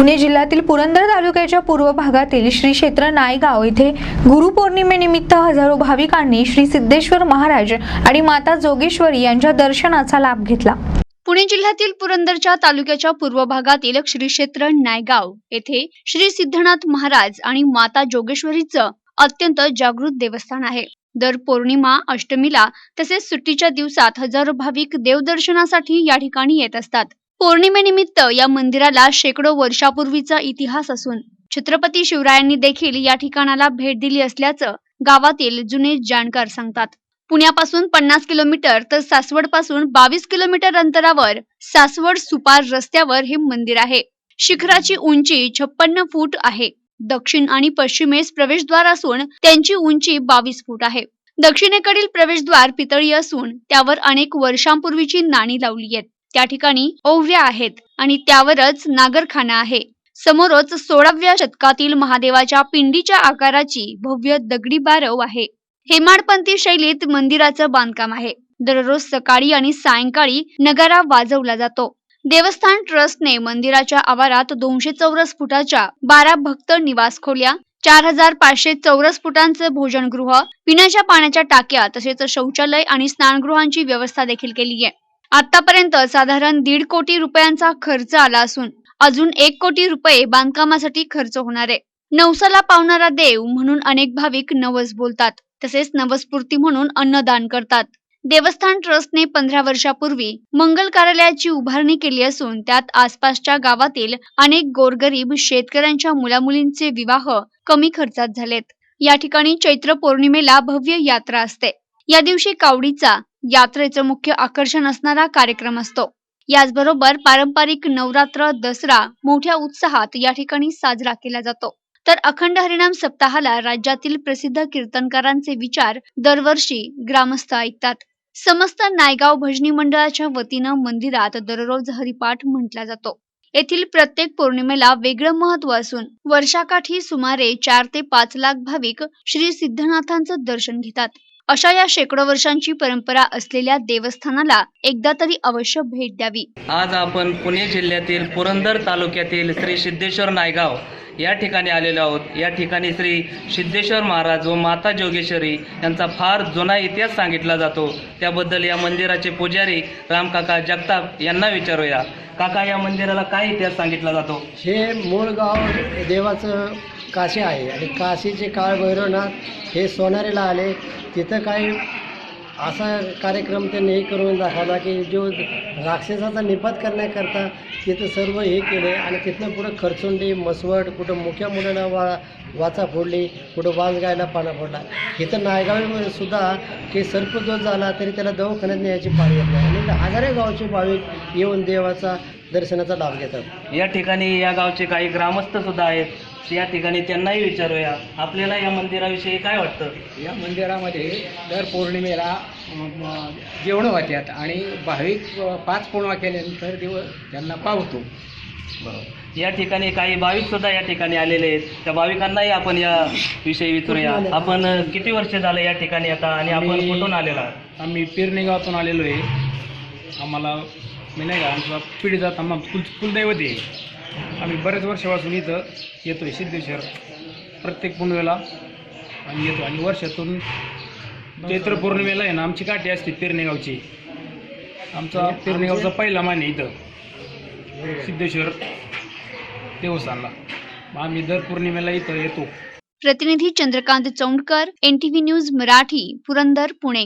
पुणे जिल्ह्यातील पुरंदर तालुक्याच्या पूर्व भागातील श्री क्षेत्र नायगाव येथे गुरुपौर्णिमेनिमित्त हजारो भाविकांनी श्री सिद्धेश्वर महाराज आणि माता जोगेश्वरी यांच्या दर्शनाचा लाभ घेतला. पुणे जिल्ह्यातील पुरंदरच्या तालुक्याच्या पूर्व भागातील श्री क्षेत्र नायगाव येथे श्री सिद्धनाथ महाराज आणि माता जोगेश्वरीचं अत्यंत जागृत देवस्थान आहे. दर पौर्णिमा अष्टमीला तसेच सुट्टीच्या दिवसात हजारो भाविक देवदर्शनासाठी या ठिकाणी येत असतात. पौर्णिमेनिमित्त या मंदिराला शेकडो वर्षापूर्वीचा इतिहास असून छत्रपती शिवरायांनी देखील या ठिकाणाला भेट दिली असल्याचं गावातील जुने जाणकार सांगतात. पुण्यापासून पन्नास किलोमीटर तर सासवडपासून बावीस किलोमीटर अंतरावर सासवड सुपार रस्त्यावर हे मंदिर आहे. शिखराची उंची छप्पन्न फूट आहे. दक्षिण आणि पश्चिमेस प्रवेशद्वार असून त्यांची उंची बावीस फूट आहे. दक्षिणेकडील प्रवेशद्वार पितळी असून त्यावर अनेक वर्षांपूर्वीची नाणी लावली आहेत. त्या ठिकाणी ओव्या आहेत आणि त्यावरच नागरखाना आहे. समोरच सोळाव्या शतकातील महादेवाच्या पिंडीच्या आकाराची भव्य दगडी बारव आहे. हेमाडपंथी शैलीत मंदिराचं बांधकाम आहे. दररोज सकाळी आणि सायंकाळी नगारा वाजवला जातो. देवस्थान ट्रस्टने मंदिराच्या आवारात दोनशे चौरस फुटाच्या बारा भक्त निवास खोल्या चार हजार पाचशे चौरस फुटांचं भोजनगृह पिण्याच्या पाण्याच्या टाक्या तसेच शौचालय आणि स्नानगृहांची व्यवस्था देखील केली आहे. आतापर्यंत साधारण दीड कोटी रुपयांचा खर्च आला असून अजून एक कोटी रुपये बांधकामासाठी खर्च होणार आहे. नवसाला पावणारा देव म्हणून अनेक भाविक नवस बोलतात. तसेच नवस्फूर्ती म्हणून अन्नदान करतात. देवस्थान ट्रस्टने पंधरा वर्षापूर्वी मंगल कार्यालयाची उभारणी केली असून त्यात आसपासच्या गावातील अनेक गोरगरीब शेतकऱ्यांच्या मुलामुलींचे विवाह कमी खर्चात झालेत. या ठिकाणी चैत्र पौर्णिमेला भव्य यात्रा असते. या दिवशी कावडीचा यात्रेचं मुख्य आकर्षण असणारा कार्यक्रम असतो. याचबरोबर पारंपरिक नवरात्र दसरा मोठ्या उत्साहात या ठिकाणी साजरा केला जातो. तर अखंड हरिणाम सप्ताहाला राज्यातील प्रसिद्ध कीर्तनकारांचे विचार दरवर्षी ग्रामस्थ ऐकतात. समस्त नायगाव भजनी मंडळाच्या वतीनं मंदिरात दररोज हरिपाठ म्हटला जातो. येथील प्रत्येक पौर्णिमेला वेगळं महत्त्व असून वर्षाकाठी सुमारे चार ते पाच लाख भाविक श्री सिद्धनाथांचं दर्शन घेतात. अशा या शेकडो वर्षांची परंपरा असलेल्या देवस्थानाला एकदा तरी अवश्य भेट द्यावी. आज आपण पुणे जिल्ह्यातील पुरंदर तालुक्यातील श्री सिद्धेश्वर नायगाव या ठिकाणी आलेलो आहोत. या ठिकाणी श्री सिद्धेश्वर महाराज व माता जोगेश्वरी यांचा फार जुना इतिहास सांगितला जातो. त्याबद्दल या मंदिराचे पुजारी रामकाका जगताप यांना विचारूया. काका या मंदिराला काय इतिहास सांगितला जातो? हे मूळ गाव देवाचं काशी आहे. आणि काशीचे काळ भैरवनाथ हे सोनारीला आले. तिथं काही असा कार्यक्रम त्यांनी हे करून दाखवला की जो राक्षसाचा निपात करण्याकरता तिथं सर्व हे केले आणि तिथनं पुढं खरचुंडी मसवड कुठं मुख्या मुलांना वा वाचा फोडली कुठं वाज गायला पाना फोडला. इथं नायगावीमध्ये सुद्धा की सर्पदोष झाला तरी त्याला दवाखान्यात न्यायची पाळी येत नाही. आणि हजारे गावचे भाविक येऊन देवाचा दर्शनाचा लाभ घेतात. या ठिकाणी या गावचे काही ग्रामस्थ सुद्धा आहेत. या ठिकाणी त्यांनाही विचारूया. आपल्याला या मंदिराविषयी काय वाटतं? या मंदिरामध्ये दर पौर्णिमेला जेवणं होतात आणि भाविक पाच पौर्णिमा केल्यानंतर दिवस त्यांना पावतो. या ठिकाणी काही भाविक सुद्धा या ठिकाणी आलेले आहेत. त्या भाविकांनाही आपण या विषयी विचारूया? आपण किती वर्ष झालं या ठिकाणी आता आणि आपण आम्ही- कुठून आलेला आहात? आम्ही पिरणी गावातून आलेलो आहे. आम्हाला मी नाही का आमचा पिढीजात आम्हाला कुल कुलदैवत आहे. आम्ही बरेच वर्षापासून इथं येतो आहे सिद्धेश्वर. प्रत्येक पौर्णिमेला आम्ही येतो आणि वर्षातून चैत्र पौर्णिमेला आहे ना आमची काठी असते पिरणेगावची. आमचा पिरणेगावचा पहिला मान आहे इथं. सिद्धेश्वर देवस्थानला. मग आम्ही दर पौर्णिमेला इथं येतो. प्रतिनिधी चंद्रकांत चौंडकर एनटीव्ही न्यूज मराठी पुरंदर पुणे.